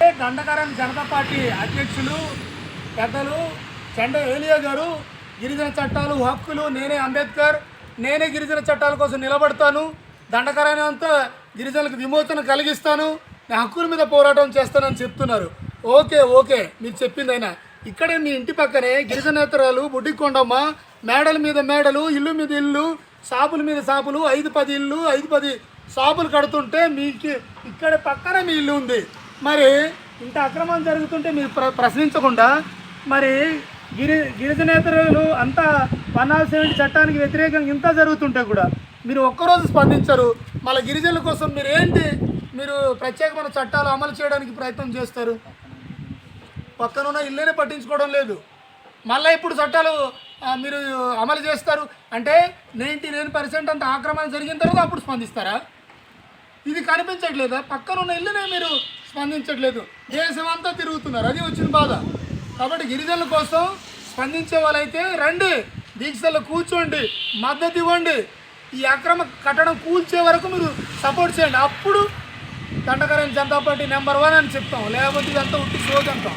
అంటే దండకారం జనతా పార్టీ అధ్యక్షులు పెద్దలు చెండ ఏలియా గారు గిరిజన చట్టాలు హక్కులు నేనే అంబేద్కర్ నేనే గిరిజన చట్టాల కోసం నిలబడతాను దండకరాన్ని అంతా గిరిజనులకు విమోచన కలిగిస్తాను నా హక్కుల మీద పోరాటం చేస్తానని చెప్తున్నారు. ఓకే ఓకే మీరు చెప్పింది అయినా. ఇక్కడే మీ ఇంటి పక్కనే గిరిజనేతరాలు బుడ్డికొండమ్మ మేడల మీద మేడలు ఇల్లు మీద ఇల్లు షాపుల మీద షాపులు ఐదు పది ఇల్లు ఐదు పది షాపులు కడుతుంటే మీకు ఇక్కడ పక్కనే మీ ఇల్లు ఉంది. మరి ఇంత అక్రమం జరుగుతుంటే మీరు ప్ర ప్రశ్నించకుండా మరి గిరి గిరిజనేతరులు అంతా వన్ ఆఫ్ సెవెంటీ చట్టానికి వ్యతిరేకంగా ఇంత జరుగుతుంటే కూడా మీరు ఒక్కరోజు స్పందించరు. మళ్ళీ గిరిజనుల కోసం మీరు ఏంటి మీరు ప్రత్యేకమైన చట్టాలు అమలు చేయడానికి ప్రయత్నం చేస్తారు? పక్కనున్న ఇల్లునే పట్టించుకోవడం లేదు. మళ్ళీ ఇప్పుడు చట్టాలు మీరు అమలు చేస్తారు. అంటే నైంటీ నైన్ పర్సెంట్ అంత ఆక్రమణ జరిగిన తర్వాత అప్పుడు స్పందిస్తారా? ఇది కనిపించట్లేదా? పక్కనున్న ఇల్లునే మీరు స్పందించట్లేదు. దేశం అంతా తిరుగుతున్నారు. అది వచ్చిన బాధ. కాబట్టి గిరిజనుల కోసం స్పందించే వాళ్ళైతే రండి దీక్షలో కూర్చోండి మద్దతు ఇవ్వండి. ఈ అక్రమ కట్టడం కూల్చే వరకు మీరు సపోర్ట్ చేయండి. అప్పుడు Dandakarana Janata party number one అని చెప్తాం. లేకపోతే ఇదంతా ఉట్టి సోదంటాం